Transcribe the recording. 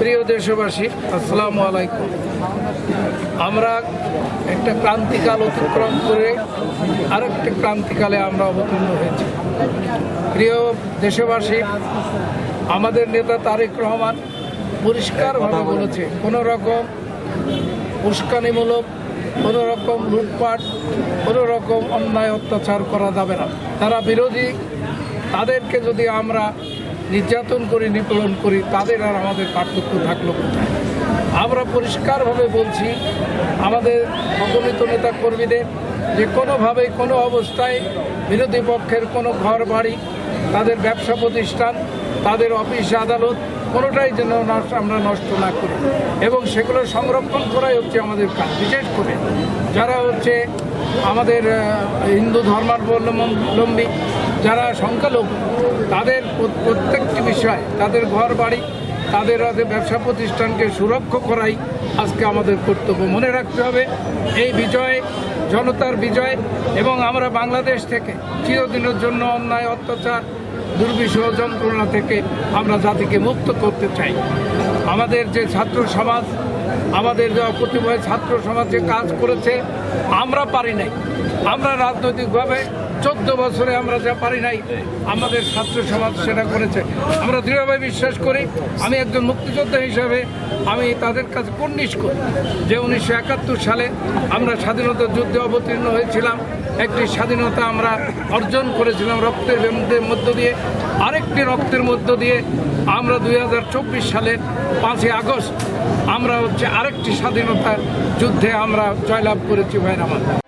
প্রিয় দেশবাসী আসসালামু আলাইকুম। আমরা একটা ক্রান্তিকাল অতিক্রম করে আরেকটা ক্রান্তিকালে আমরা অবতীর্ণ হয়েছি। প্রিয় দেশবাসী আমাদের নেতা তারেক রহমান পরিষ্কারভাবে বলেছে কোনো রকম উস্কানিমূলক কোনো রকম লুটপাট কোনো রকম অন্যায় অত্যাচার করা যাবে না। তারা বিরোধী তাদেরকে যদি আমরা নির্যাতন করি, নিপীড়ন করি, তাদের আর আমাদের পার্থক্য থাকল কোথায়? আমরা পরিষ্কারভাবে বলছি, আমাদের অগণিত নেতা কর্মীদের যে কোনোভাবেই, কোনো অবস্থায় বিরোধী পক্ষের কোনো ঘর বাড়ি তাদের ব্যবসা প্রতিষ্ঠান, তাদের অফিস আদালত, কোনোটাই যেন আমরা নষ্ট না করি। এবং সেগুলো সংরক্ষণ করাই হচ্ছে আমাদের কাজ। বিশেষ করে যারা হচ্ছে আমাদের হিন্দু ধর্মাবলম্বী যারা সংখ্যালঘু, তাদের প্রত্যেকটি বিষয়, তাদের ঘর বাড়ি তাদের ব্যবসা প্রতিষ্ঠানকে সুরক্ষা করাই আজকে আমাদের কর্তব্য। মনে রাখতে হবে, এই বিজয় জনতার বিজয় এবং আমরা বাংলাদেশ থেকে চিরদিনের জন্য অন্যায়, অত্যাচার, দুর্বিষহ যন্ত্রণা থেকে আমরা জাতিকে মুক্ত করতে চাই। আমাদের যে ছাত্র সমাজ, আমাদের যে প্রতিভয় ছাত্র সমাজ যে কাজ করেছে, আমরা পারি নাই। আমরা রাজনৈতিকভাবে চোদ্দ বছরে আমরা যা পারি নাই আমাদের ছাত্র সমাজ সেটা করেছে। আমরা দৃঢ়ভাবে বিশ্বাস করি আমি একজন মুক্তিযোদ্ধা হিসাবে আমি তাদের কাছে কুর্নিশ করি যে উনিশশো একাত্তর সালে আমরা স্বাধীনতা যুদ্ধে অবতীর্ণ হয়েছিলাম একটি স্বাধীনতা আমরা অর্জন করেছিলাম রক্তের মধ্য দিয়ে আরেকটি রক্তের মধ্য দিয়ে আমরা দুই হাজার চব্বিশ সালের পাঁচই আগস্ট আমরা হচ্ছে আরেকটি স্বাধীনতার যুদ্ধে আমরা জয়লাভ করেছি ভাইরামান